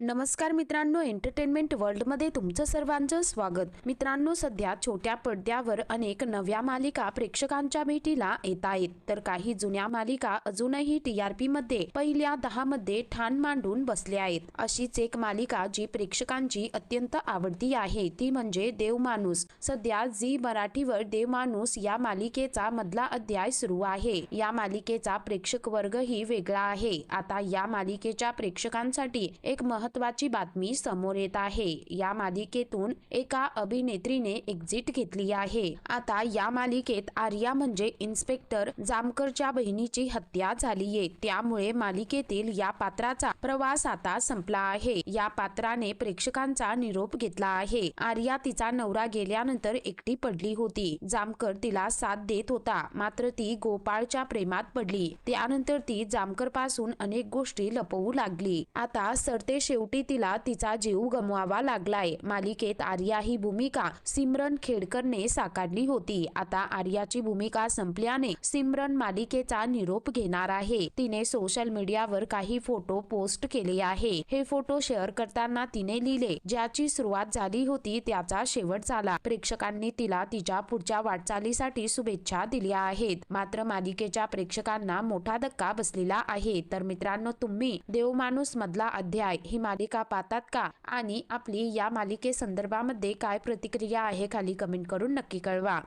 नमस्कार मित्रांनो एंटरटेनमेंट वर्ल्डमध्ये तुमचं सर्वांचं स्वागत. मित्रांनो सध्या छोट्या पडद्यावर अनेक नव्या मालिका प्रेक्षकांच्या भेटीला येत आहेत. तर काही जुन्या मालिका अजूनही टी आर पी मध्ये पहिल्या दहा मध्ये ठाण मांडून बसल्या आहेत. अशीच एक मालिका जी प्रेक्षकांची अत्यंत आवडती आहे ती म्हणजे देवमाणूस सध्या झी मराठीवर देवमाणूस या मालिकेचा मधला अध्याय सुरू आहे. या मालिकेचा प्रेक्षक वर्गही वेगळा आहे. आता या मालिकेच्या प्रेक्षकांसाठी एक महत्वाची बातमी समोर येत आहे. या मालिकेतून एका अभिनेत्रीने एक्झिट घेतली आहे. आता या मालिकेत आर्या म्हणजे इन्स्पेक्टर जामकरच्या बहिणीची हत्या झालीये. त्यामुळे मालिकेतील या पात्राचा प्रवास आता संपला आहे. या पात्राने प्रेक्षकांचा निरोप घेतला आहे. आर्या तिचा नवरा गेल्यानंतर एकटी पडली होती. जामकर तिला साथ देत होता. मात्र ती गोपाळच्या प्रेमात पडली. त्यानंतर ती जामकरपासून अनेक गोष्टी लपवू लागली. आता सरते शेवटी तिला तिचा जीव गमवावा लागलाय. मालिकेत आर्या ही भूमिका सिमरन खेडकरने साकारली होती. आता आर्याची भूमिका संपल्याने सिमरन मालिकेचा निरोप घेणार आहे. तिने सोशल मीडियावर काही फोटो पोस्ट केले आहे. हे फोटो शेअर करताना तिने लिहिले ज्याची सुरुवात झाली होती त्याचा शेवट झाला प्रेक्षकांनी तिला तिच्या पुढच्या वाटचालीसाठी शुभेच्छा दिल्या आहेत. मात्र मालिकेच्या प्रेक्षकांना मोठा धक्का बसलेला आहे. तर मित्रांनो तुम्ही देवमाणूस मधला अध्याय ही मालिका पाहतात का? आणि आपली या मालिके संदर्भामध्ये काय प्रतिक्रिया आहे खाली कमेंट करून नक्की कळवा.